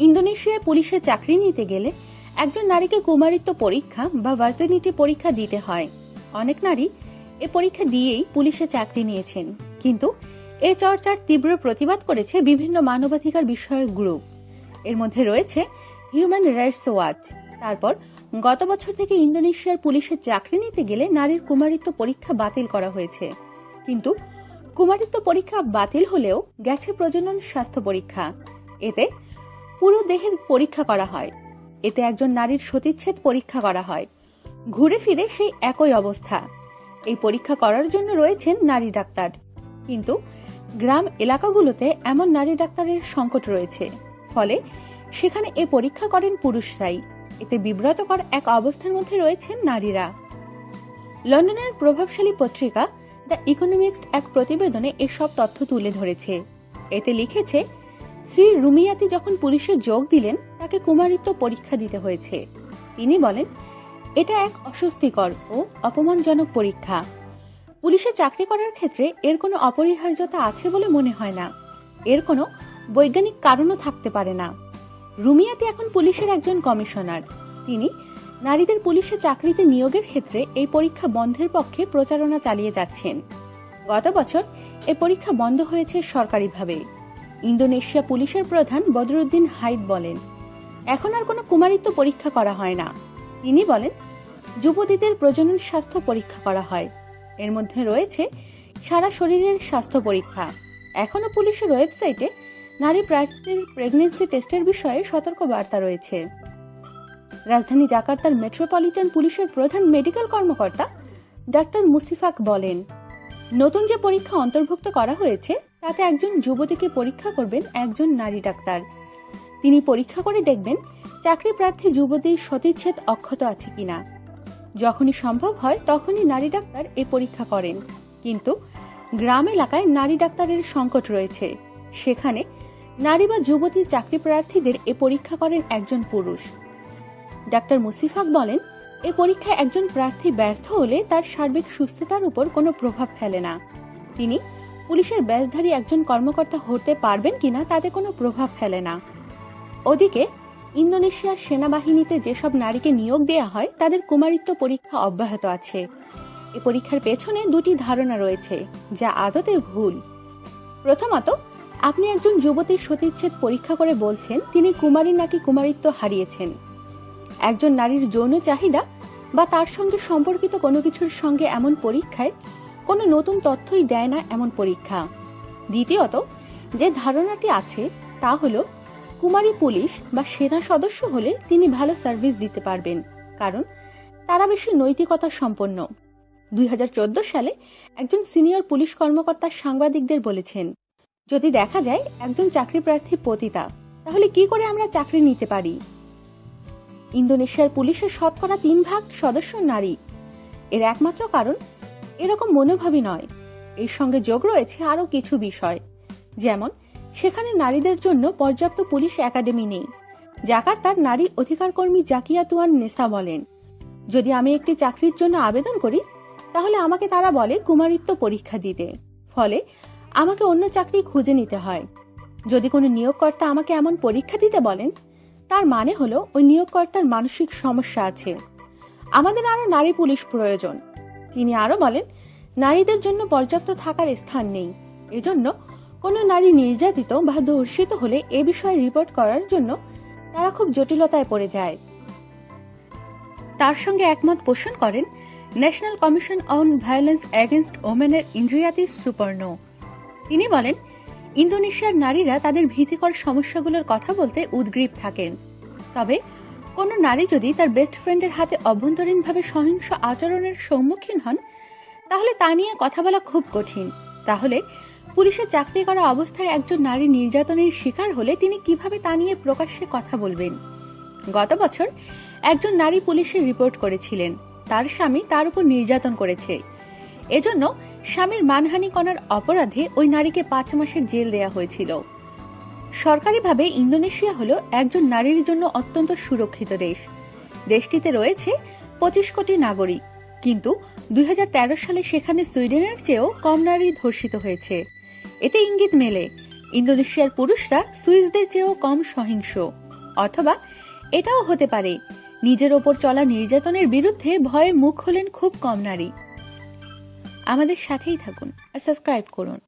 ইন্দোনেশিয়ায় পুলিশে চাকরি নিতে গেলে একজন নারীকে কুমারিত্ব পরীক্ষা বা ভার্সিনিটি পরীক্ষা দিতে হয়। অনেক নারী এ পরীক্ষা দিয়েই পুলিশে চাকরি নিয়েছেন। কিন্তু এ চর্চার তীব্র প্রতিবাদ করেছে বিভিন্ন মানবাধিকার বিষয়ক গ্রুপ। এর মধ্যে রয়েছে হিউম্যান রাইটস ওয়াচ। তারপর গত বছর থেকে ইন্দোনেশিয়ার পুলিশে চাকরি নিতে গেলে নারীর কুমারিত্ব পরীক্ষা বাতিল করা হয়েছে। কিন্তু কুমারিত্ব পরীক্ষা বাতিল হলেও গেছে প্রজনন স্বাস্থ্য পরীক্ষা। এতে পুরো দেহের পরীক্ষা করা হয়। এতে একজন নারীর সতীচ্ছেদ পরীক্ষা করা হয়। ঘুরে ফিরে সেই একই অবস্থা। এই পরীক্ষা করার জন্য রয়েছেন নারী ডাক্তার। কিন্তু গ্রাম এলাকাগুলোতে এমন নারী ডাক্তারের সংকট রয়েছে। ফলে সেখানে এ পরীক্ষা করেন পুরুষরাই। এতে বিব্রতকর এক অবস্থার মধ্যে রয়েছেন নারীরা। লন্ডনের প্রভাবশালী পত্রিকা দ্য ইকোনমিক্স এক প্রতিবেদনে এসব তথ্য তুলে ধরেছে। এতে লিখেছে শ্রী রুমিয়াতি যখন পুলিশে যোগ দিলেন, তাকে কুমারিত্ব পরীক্ষা দিতে হয়েছে। তিনি বলেন, এটা এক অস্বস্তিকর ও অপমানজনক পরীক্ষা। পুলিশে চাকরি করার ক্ষেত্রে এর কোনো অপরিহার্যতা আছে বলে মনে হয় না। এর কোনো বৈজ্ঞানিক কারণও থাকতে পারে না। রুমিয়াতি এখন পুলিশের একজন কমিশনার। তিনি নারীদের পুলিশে চাকরিতে নিয়োগের ক্ষেত্রে এই পরীক্ষা বন্ধের পক্ষে প্রচারণা চালিয়ে যাচ্ছেন। গত বছর এ পরীক্ষা বন্ধ হয়েছে সরকারিভাবে। ইন্দোনেশিয়া পুলিশের প্রধান বদরুদ্দিন হাইদ বলেন, এখন আর কোনো কুমারিত্ব পরীক্ষা করা হয় না। তিনি বলেন, যুবতীদের প্রজনন স্বাস্থ্য পরীক্ষা করা হয়। এর মধ্যে রয়েছে সারা শরীরের স্বাস্থ্য পরীক্ষা। এখনও পুলিশের ওয়েবসাইটে নারী প্রার্থীর প্রেগনেন্সি টেস্টের বিষয়ে সতর্ক বার্তা রয়েছে। রাজধানী জাকার্তার মেট্রোপলিটন পুলিশের প্রধান মেডিকেল কর্মকর্তা ডাক্তার মুসিফাক বলেন, নতুন যে পরীক্ষা অন্তর্ভুক্ত করা হয়েছে তাতে একজন যুবতীকে পরীক্ষা করবেন একজন নারী ডাক্তার। তিনি পরীক্ষা করে দেখবেন চাকরি প্রার্থী যুবতীর সতীচ্ছেদ অক্ষত আছে কিনা। যখনই সম্ভব হয় তখনই নারী ডাক্তার এ পরীক্ষা করেন। কিন্তু গ্রাম এলাকায় নারী ডাক্তারের সংকট রয়েছে। সেখানে নারী বা যুবতী চাকরি প্রার্থীদের এ পরীক্ষা করেন একজন পুরুষ। ডাক্তার মুসিফাক বলেন, এ পরীক্ষায় একজন প্রার্থী ব্যর্থ হলে তার সার্বিক সুস্থতার উপর কোনো প্রভাব ফেলে না। তিনি পুলিশের ব্যাসধারী একজন কর্মকর্তা হতে পারবেন কিনা তাতে কোনো প্রভাব ফেলে না। ওদিকে, ইন্দোনেশিয়ার সেনাবাহিনীতে যেসব নারীকে নিয়োগ দেওয়া হয়, তাদের কুমারিত্ব পরীক্ষা অব্যাহত আছে। এ পরীক্ষার পেছনে দুটি ধারণা রয়েছে, যা আদতে ভুল। প্রথমত, আপনি একজন যুবতীর সতীচ্ছেদ পরীক্ষা করে বলছেন তিনি কুমারী নাকি কুমারিত্ব হারিয়েছেন। একজন নারীর যৌন চাহিদা বা তার সঙ্গে সম্পর্কিত কোনো কিছুর সঙ্গে এমন পরীক্ষায় কোনো নতুন তথ্যই দেয় না এমন পরীক্ষা। দ্বিতীয়ত, যে ধারণাটি আছে, তা হলো, কুমারী পুলিশ বা সেনা সদস্য হলে তিনি ভালো সার্ভিস দিতে পারবেন, কারণ তারা বেশি নৈতিকতা সম্পন্ন। দুই হাজার চোদ্দ সালে একজন সিনিয়র পুলিশ কর্মকর্তা সাংবাদিকদের বলেছেন, যদি দেখা যায় একজন চাকরি প্রার্থী পতিতা, তাহলে কি করে আমরা চাকরি নিতে পারি? ইন্দোনেশিয়ার পুলিশের শতকরা তিন ভাগ সদস্য নারী। এর একমাত্র কারণ এরকম মনোভাবই নয়। এর সঙ্গে যোগ রয়েছে আরও কিছু বিষয়। যেমন, সেখানে নারীদের জন্য পর্যাপ্ত পুলিশ একাডেমি নেই। জাকার্তার নারী অধিকার কর্মী জাকিয়াতুয়ান নেসা বলেন, যদি আমি একটি চাকরির জন্য আবেদন করি, তাহলে আমাকে তারা বলে কুমারিত্ব পরীক্ষা দিতে। ফলে আমাকে অন্য চাকরি খুঁজে নিতে হয়। যদি কোনো নিয়োগকর্তা আমাকে এমন পরীক্ষা দিতে বলেন, তার মানে হলো ওই নিয়োগকর্তার মানসিক সমস্যা আছে। আমাদের আরও নারী পুলিশ প্রয়োজন। তিনি আরও বলেন, নারীদের জন্য পর্যাপ্ত থাকার স্থান নেই। এজন্য কোনো নারী নির্যাতিত বা ধর্ষিত হলে এ বিষয়ে রিপোর্ট করার জন্য তারা খুব জটিলতায় পড়ে যায়। তার সঙ্গে একমত পোষণ করেন national commission on violence against ওমেনের Indriyati Suparno. তিনি বলেন, ইন্দোনেশিয়ার নারীরা তাদের ভীতিকর সমস্যাগুলোর কথা বলতে উদ্গ্রীব থাকেন। তবে কোনো নারী যদি তার বেস্ট ফ্রেন্ডের হাতে অভ্যন্তরীণভাবে সহিংস আচরণের সম্মুখীন হন, তাহলে তা নিয়ে কথা বলা খুব কঠিন। তাহলে পুলিশে চাকরি করা অবস্থায় একজন নারী নির্যাতনের শিকার হলে তিনি কীভাবে তা নিয়ে প্রকাশ্যে কথা বলবেন? গত বছর একজন নারী পুলিশে রিপোর্ট করেছিলেন, তার স্বামী তার উপর নির্যাতন করেছে। এজন্য স্বামীর মানহানি করার অপরাধে ওই নারীকে পাঁচ মাসের জেল দেয়া হয়েছিল। সরকারিভাবে ইন্দোনেশিয়া হলো একজন নারীর জন্য অত্যন্ত সুরক্ষিত দেশ। দেশটিতে রয়েছে পঁচিশ কোটি নাগরিক, কিন্তু দু হাজার তেরো সালে সেখানে সুইডেনের চেয়েও কম নারী ধর্ষিত হয়েছে। এতে ইঙ্গিত মেলে, ইন্দোনেশিয়ার পুরুষরা সুইসদের চেয়েও কম সহিংস। অথবা এটাও হতে পারে, নিজের ওপর চলা নির্যাতনের বিরুদ্ধে ভয়ে মুখ খোলেন খুব কম নারী। আমাদের সাথেই থাকুন আর সাবস্ক্রাইব করুন।